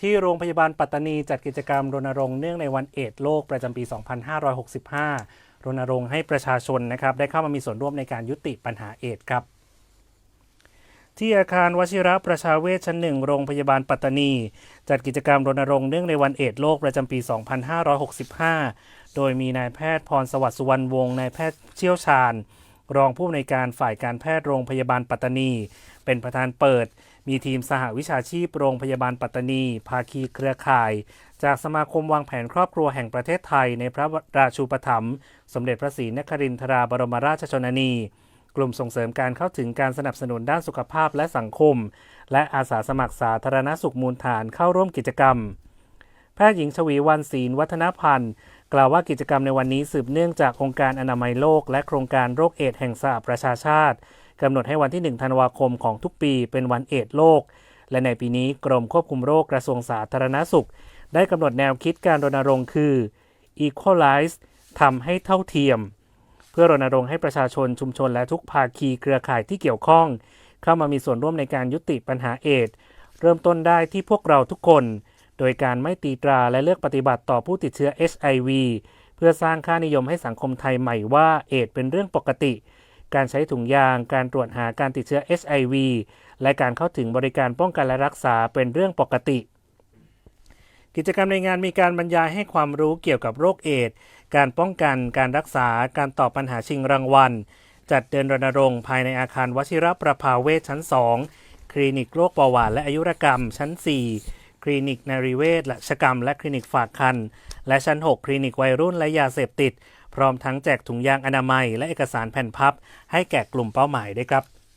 ที่โรงพยาบาลปัตตานีจัดกิจกรรมรณรงค์เนื่องในวันเอดโลกประจำปี 2565 รณรงค์ให้ประชาชนนะครับได้เข้ามามีส่วนร่วมในการยุติปัญหาเอดครับ ที่อาคารวชิระประชาเวชชั้นหนึ่งโรงพยาบาลปัตตานี จัดกิจกรรมรณรงค์เนื่องในวันเอดโลกประจำปี 2565 โดยมีนายแพทย์พรสวัสดิ์สุวรรณวงศ์นายแพทย์เชี่ยวชาญ รองผู้อำนวยการฝ่ายการแพทย์โรงพยาบาลปัตตานี เป็นประธานเปิด มีทีมสหวิชาชีพโรงพยาบาลปัตตานี ภาคีเครือข่าย จากสมาคมวางแผนครอบครัวแห่งประเทศไทย ในพระราชูปถัมภ์สมเด็จพระศรีนครินทราบรมราชชนนี กลุ่มส่งเสริมการเข้าถึงการสนับสนุนด้านสุขภาพและสังคม และอาสาสมัครสาธารณสุขมูลฐานเข้าร่วมกิจกรรม แพทย์หญิงชวีวันศีลวัฒนพันธ์ กล่าวว่ากิจกรรมในวันนี้สืบเนื่องจากองค์การอนามัยโลก และโครงการโรคเอดส์แห่งสหประชาชาติกำหนดให้วันที่ 1 ธันวาคมของทุกปีเป็นวันเอดส์โลก และในปีนี้กรมควบคุมโรคกระทรวงสาธารณสุข ได้กำหนดแนวคิดการรณรงค์คือ equalize ทำให้เท่าเทียม เพื่อรณรงค์ให้ประชาชนชุมชนและทุกภาคีเครือข่ายที่เกี่ยวข้อง เข้ามามีส่วนร่วมในการยุติปัญหาเอดส์เริ่มต้นได้ที่พวกเราทุกคน โดยการไม่ตีตราและเลือกปฏิบัติต่อผู้ติดเชื้อ HIV เพื่อสร้างค่านิยมให้สังคมไทยใหม่ว่าเอดส์เป็นเรื่องปกติ การใช้ถุงยาง การตรวจหาการติดเชื้อ HIV และการเข้าถึงบริการป้องกันและรักษาเป็นเรื่องปกติ กิจกรรมในงานมีการบรรยายให้ความรู้เกี่ยวกับโรคเอดส์การป้องกัน การรักษา การตอบปัญหาชิงรางวัล จัดเดินรณรงค์ภายในอาคารวชิรประภาเวชชั้น 2 คลินิกโรคเบาหวานและอายุรกรรมชั้น 4 ลินิกนารีเวชและชกรรม และคลินิกฝากคัน และชั้น 6 คลินิกวัยรุ่นและยาเสพติด พร้อมทั้งแจกถุงยางอนามัย และเอกสารแผ่นพับ ให้แก่กลุ่มเป้าหมายด้วยครับ